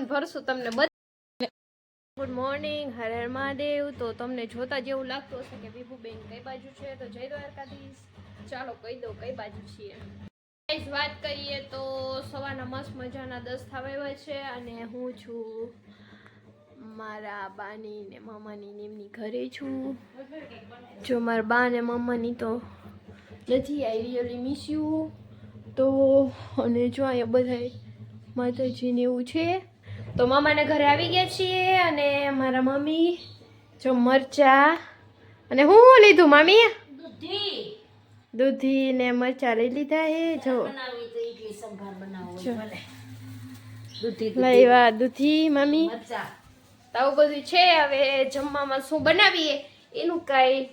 Phone ભરશું તમને good morning હર મહાદેવ. તો તમને જોતા જેવું લાગતું હશે કે વિભુબેન કઈ બાજુ છે? તો જય દ્વારકાધીશ. ચાલો કહી દો કઈ બાજુ છીએ. વાત કરીએ તો સવારના મસ્ત મજાના દસ થવા છે અને હું છું મારા બાની ને મામાની ને એમની ઘરે છું. જો મારા બા ને મામાની તો નથી આઈ રિયલી મિસ યુ. તો અને જો અહીંયા બધા માતાજીને એવું છે તો મામાના ઘરે આવી ગયા છીએ અને મારા મમ્મી જો મરચા અને હું લીધું મામી? દૂધી. દૂધી ને મરચા લઈ લીધા હે જો. લાવ્યા દૂધી મામી. તો આવું બધું છે હવે જમવામાં શું બનાવીએ? એનું કાંઈ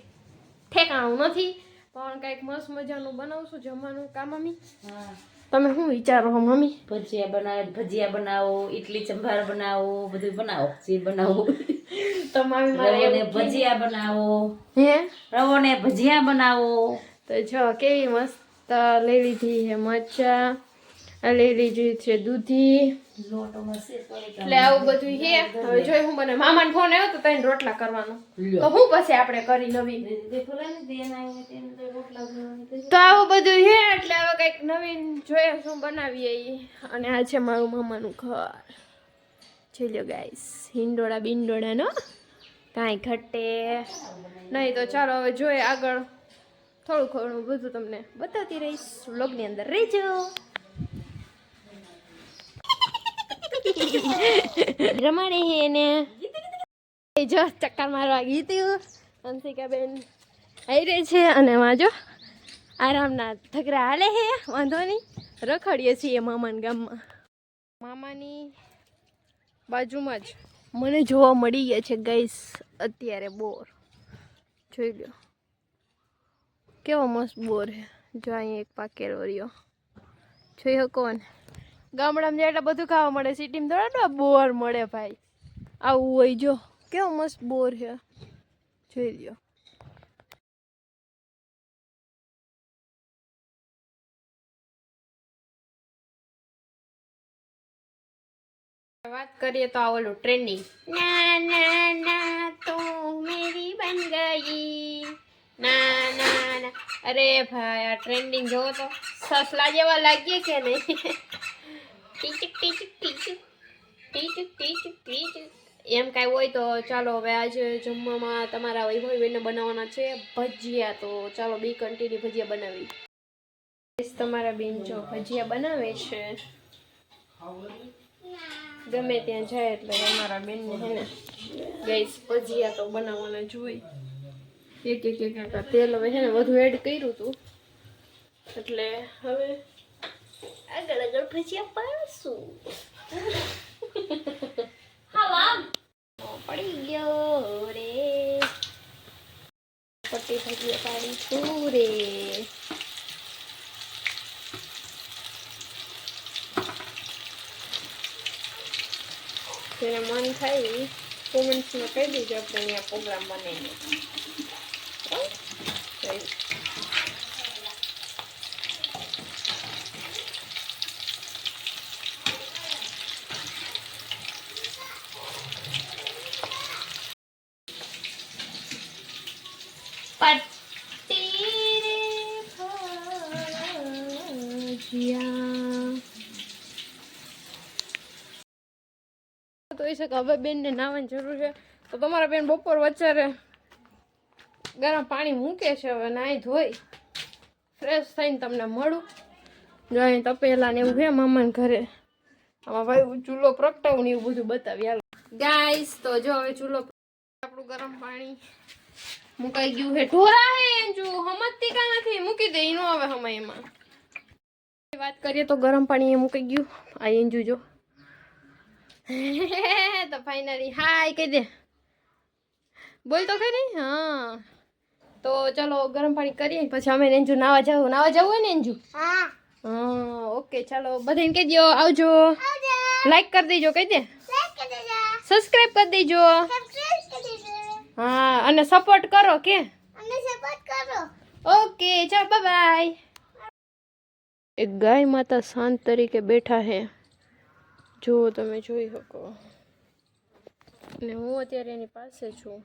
ઠેકાણું નથી. પણ કાંઈક મસ્ત મજાનું બનાવશું જમવાનું? કા મમ્મી? તમે શું વિચારો છો મમ્મી? ભજીયા બનાવો ભજીયા બનાવો ઈડલી સંભાર બનાવો બધું બનાવો જે બનાવો. તમારે મારે રવોને ભજીયા બનાવો. હે? રવોને ભજીયા બનાવો. તો જો કેવી મસ્ત લઈ લીધી હે મરચા. આ લઈ લીધી છે દૂધી. એટલે આવું બધું છે. હવે જોઈ હું મને મામાનો ફોન આવ્યો તો તને રોટલા કરવાનો. તો હું પછી આપણે કરી નવી તે આવે બધું છે એટલે હવે કંઈક નવીન જોઈએ શું બનાવીએ અને આ છે મારું મામાનું ઘર. જોઈ લો ગાઈસ હિંડોળા બિંડોળા નો કાંઈ ઘટે. નહીં તો ચાલો હવે જોઈએ આગળ. થોડું ઘણું બધું તમને બતાવતી રહીશ. વ્લોગની અંદર રહેજો. રમાડે હે ને એ જો, ચક્કર મારવા ગીત્યું અંશિકાબેન આવી રહી છે અને એમાં આરામના થકરા હાલે હે, વાંધો નહીં. રખડીએ છીએ મામાના ગામમાં. મામાની બાજુમાં જ મને જોવા મળી ગયા છે ગઈસ અત્યારે બોર. જોઈ લો. કેવો મસ્ત બોર હે. જો અહીંયા એક પાકેલો રહ્યો. જોઈ શકો ને? ગામડામાં એટલે બધું ખાવા મળે સિટીમાં થોડા બોર મળે ભાઈ. આવું હોય જો. કેવો મસ્ત બોર છે. જોઈ લ્યો. વાત કરીએ તો આ ઓલું ટ્રેન્ડિંગ ના ના ના, તો મેરી બન ગઈ. ના ના ના. અરે ભાઈ, આ ટ્રેન્ડિંગ જોવો તો. સસલા જેવા લાગીએ કે નહીં? ટીચુક ટીચુક ટીચુક ટીચુક ટીચુક ટીચુક એમ કાંઈ હોય તો ચાલો હવે આજે જમવામાં તમારા વૈભવીબેનને બનાવવાના છે ભજીયા. તો ચાલો બી કન્ટિન્યુ ભજીયા બનાવી. તમારા બેન જો ભજીયા બનાવે છે. ગમે ત્યાં જાય એટલે અમારા બેનને હે ને ગેસ ભજીયા તો બનાવવાના જોઈ એક એક એક તેલ હવે છે ને વધુ એડ કર્યું હતું એટલે હવે આગળ આગળ ભજીયા પાડશું પડી ગયો રે પટ્ટી ભજીયા પાડીશું રે જેને મન થાય કોમેન્ટ્સમાં કહી દેજો આપણે અહીંયા પ્રોગ્રામ બનાવીને પટ્ટી રે તો એ છે કે હવે બેનને નાવાની જરૂર છે. તો તમારા બેન બપોર વચ્ચે ગરમ પાણી મૂકે છે હવે નાહી ધોઈ. ફ્રેશ થઈને તમને મળું. જો અહીં તપેલા ને એવું છે મામાને ઘરે. આમાં ભાઈ ચૂલો પ્રગટાવું ને એવું બધું બતાવી હાલ. ગાઈસ તો જો હવે ચૂલો આપણું ગરમ પાણી મુકાઈ ગયું છે ઢોરા હે અંજુ હમજતી કા નથી? મૂકી દે એનું હવે હમય એમાં. વાત કરીએ તો ગરમ પાણી એ મૂકી ગયું. આ અંજુ જો. તો ફાઇનલી હાય કહી દે. બોલ તો ખરી? હા. તો ચાલો ગરમ પાણી કરીએ પછી અમે ને અંજુ નાવા જવું. નાવા જવું હોય ને અંજુ હા. ઓકે ચાલો બધાને કહી દો આવજો. લાઈક કરી દેજો કહી દે. સબસ્ક્રાઇબ કરી દેજો. હા અને સપોર્ટ કરો કે? ઓકે ચાલ બાય એક ગાય માતા શાંત તરીકે બેઠા હે. જુઓ તમે જોઈ શકો. ને હું અત્યારે એની પાસે છું.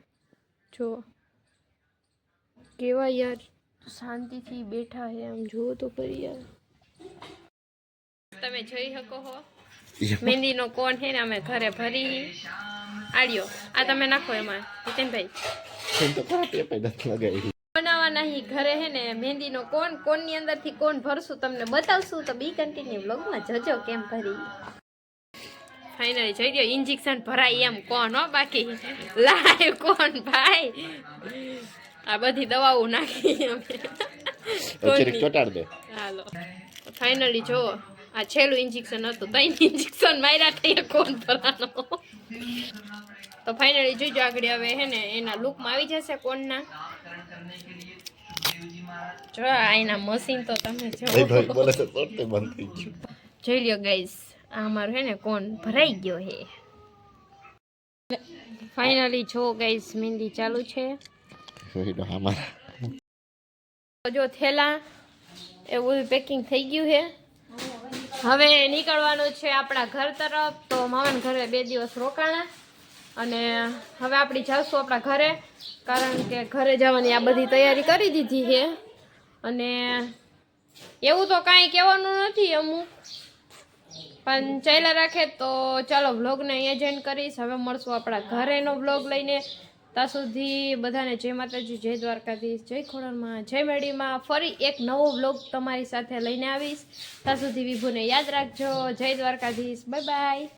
જુઓ કેવા યાર શાંતિથી બેઠા હે આમ. જુઓ તો કરી યાર. તમે જોઈ શકો હો. મહેંદીનો કોણ છે ને અમે ઘરે ભરી. આડ્યો. આ તમે નાખો એમાં. જીતેનભાઈ બનાવવાના હી ઘરે હે ને મહેંદીનો કોણ કોણની અંદરથી કોણ ભરશું તમને બતાવશું તો બી કન્ટિન્યુ વ્લોગમાં જજો કેમ ભરી. ફાઇનલી જોઈ દો ઇન્જેક્શન ભરાય એમ કોણ હો બાકી લાય કોણ ભાઈ? આ બધી દવાઓ નાખી અમે. ચોટાડ દે. હાલો. ફાઇનલી જો આ છેલ્લું ઇન્જેક્શન હતું ત્રણ ઇન્જેક્શન માર્યા થઈ કોણ ભરવાનો? તો ફાઇનલી જોઈજો આગળ હવે હે ને એના લુકમાં આવી જશે કોણના. જો આના મશીન તો તમે જો. જોઈ લ્યો ગાઈસ આ અમારું હે ને કોણ ભરાઈ ગયો હે. ફાઇનલી જો ગાઈસ મહેંદી ચાલુ છે. તો જો થેલા એવું પેકિંગ થઈ ગયું હે. હવે નીકળવાનું છે આપણા ઘર તરફ તો મામાના ઘરે બે દિવસ રોકાણા. અને હવે આપણી જઈશું આપણા ઘરે, કારણ કે ઘરે જવાની આ બધી તૈયારી કરી દીધી છે. અને એવું તો કાંઈ કહેવાનું નથી અમુક. પણ ચાલ્યા રાખે તો ચાલો વ્લોગને અહીંયા જ કરીશ. હવે મળશું આપણા ઘરેનો વ્લોગ લઈને. ત્યાં સુધી બધાને જય માતાજી, જય દ્વારકાધીશ, જય ખોડલમાં જય મેળીમાં ફરી એક નવો વ્લોગ તમારી સાથે લઈને આવીશ. ત્યાં સુધી વિભુને યાદ રાખજો. જય દ્વારકાધીશ. Bye bye